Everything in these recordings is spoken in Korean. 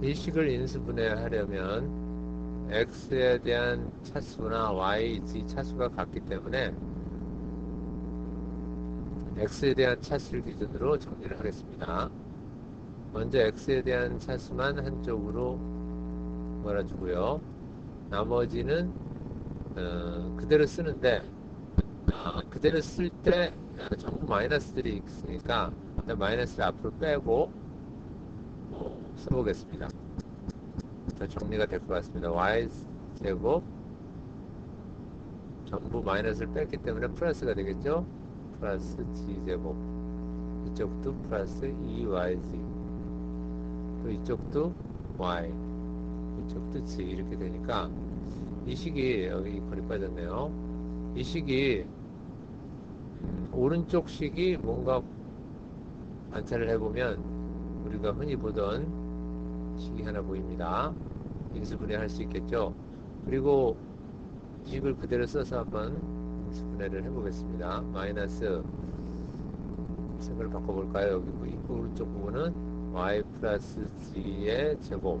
이 식을 인수분해하려면 x에 대한 차수나 y, z 차수가 같기 때문에 x에 대한 차수를 기준으로 정리를 하겠습니다. 먼저 x에 대한 차수만 한쪽으로 몰아주고요. 나머지는 어, 그대로 쓰는데 어, 그대로 쓸 때 전부 마이너스들이 있으니까 마이너스를 앞으로 빼고 써보겠습니다. 더 정리가 될 것 같습니다. y 제곱 전부 마이너스를 뺐기 때문에 플러스가 되겠죠? 플러스 g 제곱 이쪽도 플러스 2yz 또 이쪽도 y 이쪽도 g 이렇게 되니까 이 식이 여기 거리 빠졌네요. 이 식이 음, 오른쪽 식이 뭔가 관찰을 해보면 우리가 흔히 보던 식이 하나 보입니다. 인수분해 할 수 있겠죠. 그리고 식을 그대로 써서 한번 인수분해를 해보겠습니다. 마이너스 색을 바꿔볼까요? 여기 뭐 오른쪽 부분은 y 플러스 g의 제곱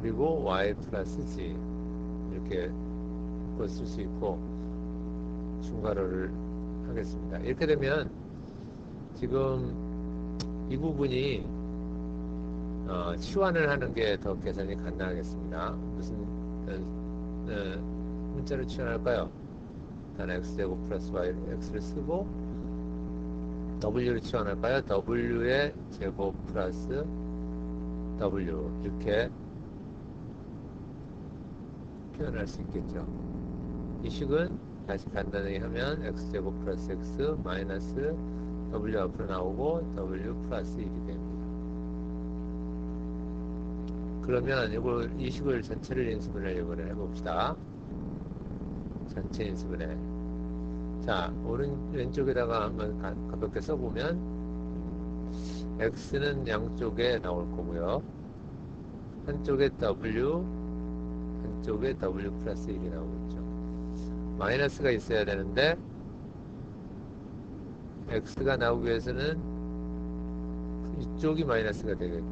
그리고 y 플러스 g 이렇게 바꿔 쓸수 있고 중괄호를 하겠습니다. 이렇게 되면 지금 이 부분이 어, 치환을 하는 게 더 계산이 간단하겠습니다. 무슨 어, 어, 문자로 치환할까요? 일단 x제곱 플러스 y x를 쓰고 w를 치환할까요? w의 제곱 플러스 w 이렇게 표현할 수 있겠죠. 이 식은 다시 간단하게 하면 x제곱 플러스 x 마이너스 w 앞으로 나오고 w 플러스 1이 됩니다. 그러면 이걸 이 식을 전체를 인수분해 이번에 해봅시다. 전체 인수분해. 자, 오른 왼쪽에다가 한번 가, 가볍게 써보면 x는 양쪽에 나올 거고요. 한쪽에 w, 한쪽에 w 플러스 1이 나오겠죠. 마이너스가 있어야 되는데 x가 나오기 위해서는 이쪽이 마이너스가 되게,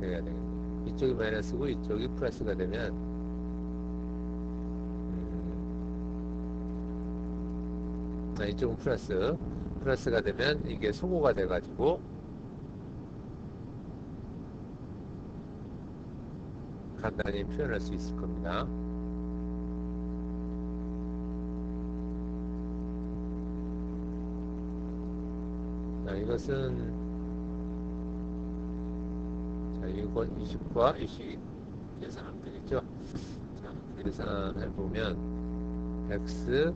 되어야 되겠네요. 이쪽이 마이너스고 이쪽이 플러스가 되면 음, 아, 이쪽은 플러스 플러스가 되면 이게 소모가 돼 가지고 간단히 표현할 수 있을 겁니다. 자, 이것은 자, 이건 20과 20 계산하면 되겠죠? 자, 계산해 보면 x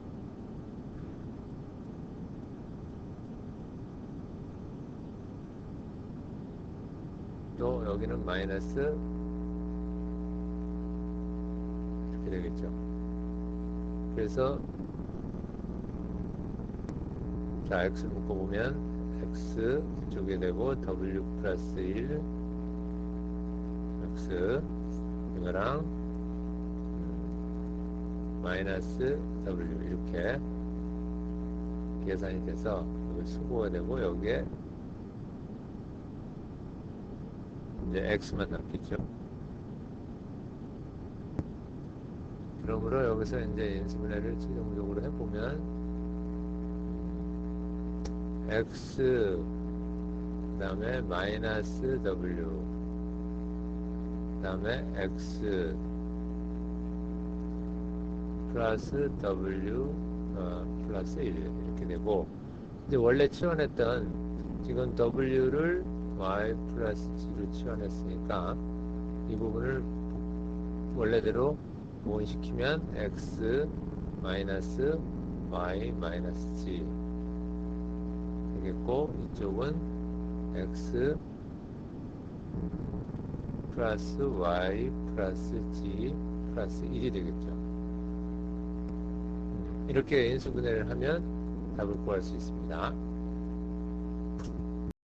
또 여기는 마이너스 이렇게 되겠죠. 그래서 자, x를 묶어보면 x 이쪽에 되고 w 플러스 1 x 이거랑 마이너스 w 이렇게 계산이 돼서 여기 수고가 되고 여기에 이제 x만 남겠죠. 그러므로 여기서 이제 인수분해를 최종적으로 해보면 x 그 다음에 마이너스 w 그 다음에 x 플러스 w 어, 플러스 1 이렇게 되고 이제 원래 치환했던 지금 w를 y 플러스 g로 치환했으니까 이 부분을 원래대로 보온시키면 x 마이너스 y 마이너스 g 되겠고 이쪽은 x 플러스 y 플러스 g 플러스 1이 되겠죠. 이렇게 인수분해를 하면 답을 구할 수 있습니다.